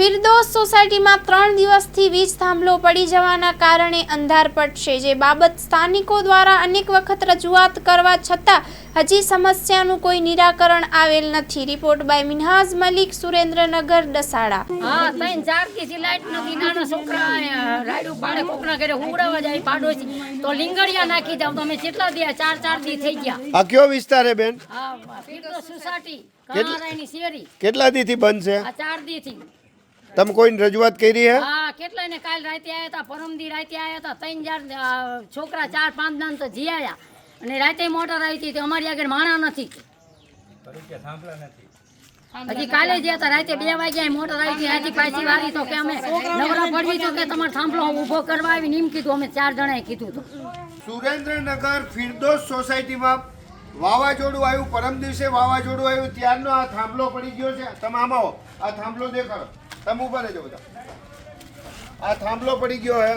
ફિરદોસ સોસાયટીમાં ત્રણ દિવસથી વીજ થાંભલો પડી જવાના કારણે અંધારપટ છે જે બાબત સ્થાનિકો દ્વારા અનેક વખત રજૂઆત કરવા છતાં હજી સમસ્યાનું કોઈ નિરાકરણ આવેલ નથી. રિપોર્ટ બાય મિનહાઝ મલિક સુરેન્દ્રનગર ડસાડા હા ત્રણ ચારથી લાઈટ નથી. નાના છોકરા રાયડું પાડે કોકના ઘરે હુંગડાવા જાય પાડોશી. તો લીંગડિયા નાખી જાવ તમે કેટલા દિયા ચાર ચાર દી થઈ ગયા. આ કયો વિસ્તાર હે બેન? હા ફીરદોસ સોસાયટી કેટલા- શેરી. કેટલા દીથી બંધ છે? આ ચાર દી થી તમે કોઈને રજૂઆત કરી હે? હા કેટલા ને કાલ રાતે આયા હતા પરમદી રાતે આયા હતા ત્રણ ચાર છોકરા ચાર પાંચ દાન તો જીયા અને રાતે મોટર આવી હતી તે અમારી આગળ માણા નથી. હજી કાલે જ હતા રાતે બે વાગ્યા મોટર આવી હતી હજી પાછી વારી તો કે અમે નવરા પડવી તો કે તમારે થાંભલો ઊભો કરવા આવી નીમ કીધું અમે ચાર જણાએ કીધું તો સુરેન્દ્રનગર ફિરદોસ સોસાયટીમાં વાવાઝોડું આવ્યું પરમ દિવસે વાવાઝોડું આવ્યું ત્યારનો આ થાંભલો પડી ગયો છે. તમે આમાં આ થાંભલો દેખાડો. તમે ઊભા રહેજો બધા. આ થાંભલો પડી ગયો હે.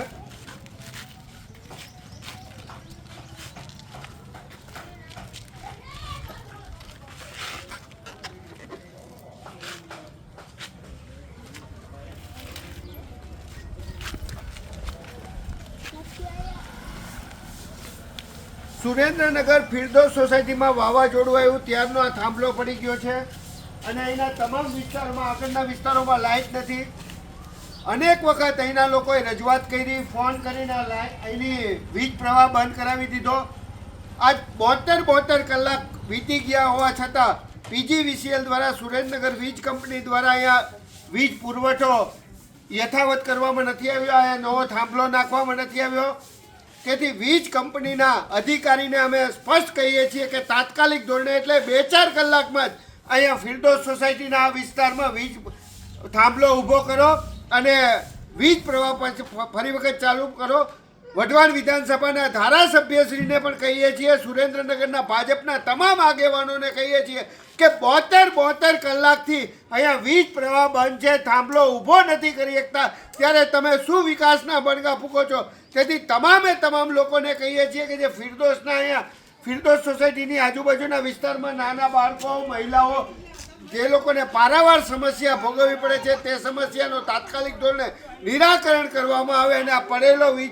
સુરેન્દ્રનગર ફિરદોસ સોસાયટીમાં વાવાઝોડું આવ્યું, ત્યારનો આ થાંભલો પડી ગયો છે. અને અહીંના તમામ વિસ્તારોમાં આગળના વિસ્તારોમાં લાઇટ નથી. અનેક વખત અહીંના લોકોએ રજૂઆત કરી, ફોન કરીને અહીંની વીજ પ્રવાહ બંધ કરાવી દીધો. આજ બોતેર બોતેર કલાક વીતી ગયા હોવા છતાં પીજીવીસીએલ દ્વારા સુરેન્દ્રનગર વીજ કંપની દ્વારા અહીંયા વીજ પુરવઠો યથાવત કરવામાં નથી આવ્યો અહીંયા નવો થાંભલો નાખવામાં નથી આવ્યો. તેથી વીજ કંપનીના અધિકારીને અમે સ્પષ્ટ કહીએ છીએ કે તાત્કાલિક ધોરણે એટલે બે ચાર કલાકમાં જ અહીંયા ફિલ્ડો સોસાયટીના વિસ્તારમાં વીજ થાંભલો ઊભો કરો અને વીજ પ્રવાહ ફરી વખત ચાલુ કરો. વઢવાણ વિધાનસભાના ધારાસભ્યશ્રીને પણ કહીએ છીએ, સુરેન્દ્રનગરના ભાજપના તમામ આગેવાનોને કહીએ છીએ કે બોતેર બોતેર કલાકથી અહીંયા વીજ પ્રવાહ બંધ છે, થાંભલો ઊભો નથી કરી શકતા. ત્યારે તમે શું વિકાસના બણગા ફૂકો છો? તેથી તમામે તમામ લોકોને કહીએ છીએ કે જે ફિરદોસના અહીંયા ફિરદોસ સોસાયટીની આજુબાજુના વિસ્તારમાં નાના બાળકો, મહિલાઓ, જે લોકોને પારાવાર સમસ્યા ભોગવવી પડે છે, તે સમસ્યાનો તાત્કાલિક ધોરણે નિરાકરણ કરવામાં આવે અને આ પડેલો વીજ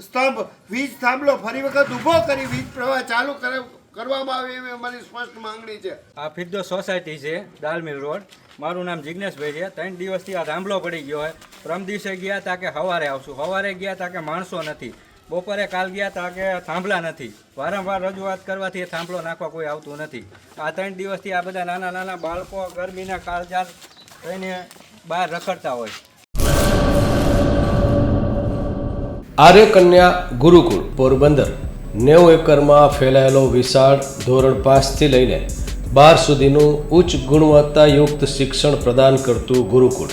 સ્તંભ, વીજ થાંભલો ફરી વખત ઊભો કરી વીજ પ્રવાહ ચાલુ કરે- કરવામાં આવે એવી અમારી સ્પષ્ટ માંગણી છે. આ ફિરદોસ સોસાયટી છે દાલમિલ રોડ. મારું નામ જિજ્ઞેશભાઈ છે. ત્રણ દિવસથી આ થાંભલો પડી ગયો હોય. પ્રમ દિવસે ગયા તા કે સવારે આવશું. સવારે ગયા તા કે માણસો નથી. બપોરે કાલ ગયા હતા કે થાંભલા નથી. વારંવાર રજૂઆત કરવાથી થાંભલો નાખવા કોઈ આવતું નથી. આ ત્રણ દિવસથી આ બધા નાના નાના બાળકો ગરમીના કાળજાર થઈને બહાર રખડતા હોય. આર્ય કન્યા ગુરુકુળ, પોરબંદર. નેવું એકરમાં ફેલાયેલો વિશાળ ધોરણ પાંચથી લઈને બાર સુધીનું ઉચ્ચ ગુણવત્તાયુક્ત શિક્ષણ પ્રદાન કરતું ગુરુકુળ.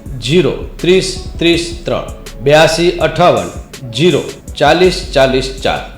જીરો ત્રીસ ત્રીસ ત્રણ બ્યાસી અઠાવન જીરો ચાલીસ ચાલીસ ચાર.